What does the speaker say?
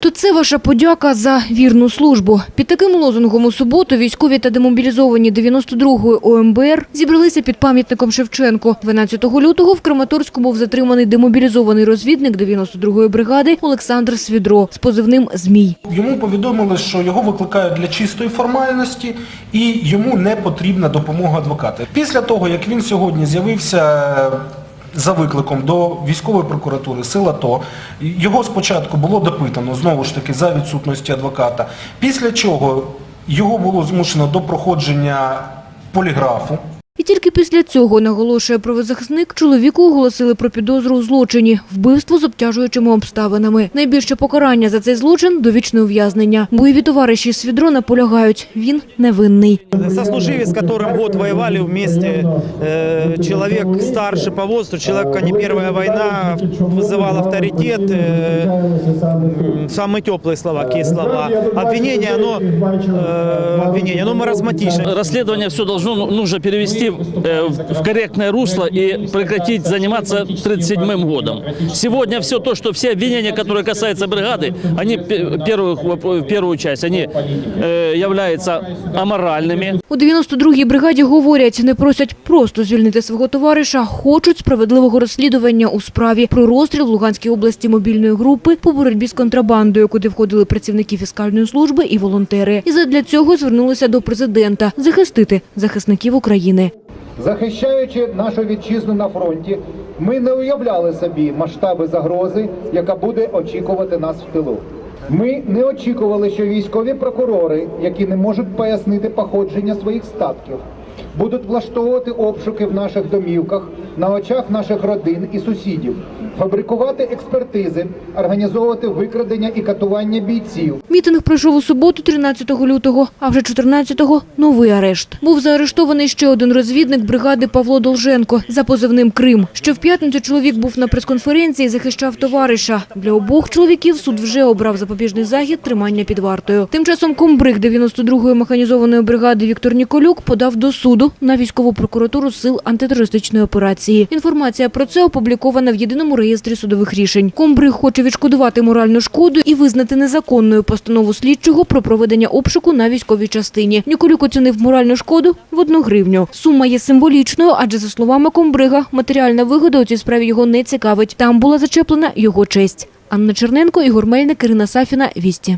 То це ваша подяка за вірну службу. Під таким лозунгом у суботу військові та демобілізовані 92-ї ОМБР зібралися під пам'ятником Шевченко. 12 лютого в Краматорську був затриманий демобілізований розвідник 92-ї бригади Олександр Свідро з позивним «Змій». Йому повідомили, що його викликають для чистої формальності і йому не потрібна допомога адвоката. Після того, як він сьогодні з'явився за викликом до військової прокуратури сил АТО, його спочатку було допитано, знову ж таки, за відсутності адвоката, після чого його було змушено до проходження поліграфу. І тільки після цього, наголошує правозахисник, чоловіку оголосили про підозру у злочині – вбивство з обтяжуючими обставинами. Найбільше покарання за цей злочин – довічне ув'язнення. Бойові товариші Свідро наполягають – він невинний. Сослуживец, с которым год воевали вместе, э, человек старше по возрасту, человека не первая война, вызывал авторитет, э, м, самые теплые слова, какие слова. Обвинение, оно, э, обвинение, оно маразматично. Расследование все должно ну, нужно перевести э, в в корректное русло и прекратить заниматься 37-м годом. Сегодня все то, что все обвинения, которые касаются бригады, они пе- первую, в первую часть, они э, являются аморальными. У 92-й бригаді говорять, не просять просто звільнити свого товариша, хочуть справедливого розслідування у справі про розстріл в Луганській області мобільної групи по боротьбі з контрабандою, куди входили працівники фіскальної служби і волонтери. І задля цього звернулися до президента захистити захисників України. Захищаючи нашу вітчизну на фронті, ми не уявляли собі масштаби загрози, яка буде очікувати нас в тилу. Ми не очікували, що військові прокурори, які не можуть пояснити походження своїх статків, будуть влаштовувати обшуки в наших домівках на очах наших родин і сусідів, фабрикувати експертизи, організовувати викрадення і катування бійців. Мітинг пройшов у суботу, 13 лютого, а вже 14-го – новий арешт. Був заарештований ще один розвідник бригади Павло Долженко за позивним «Крим». Ще в п'ятницю чоловік був на прес-конференції і захищав товариша. Для обох чоловіків суд вже обрав запобіжний захід тримання під вартою. Тим часом комбриг 92-ї механізованої бригади Віктор Ніколюк подав до суду на військову прокуратуру сил антитерористичної операції. Інформація про це опублікована в єдиному реєстрі судових рішень. Комбриг хоче відшкодувати моральну шкоду і визнати незаконною постанову слідчого про проведення обшуку на військовій частині. Ніколюк оцінив моральну шкоду в одну гривню. Сума є символічною, адже за словами комбрига, матеріальна вигода у цій справі його не цікавить. Там була зачеплена його честь. Анна Черненко, Ігор Мельник, Ірина Сафіна, Вісті.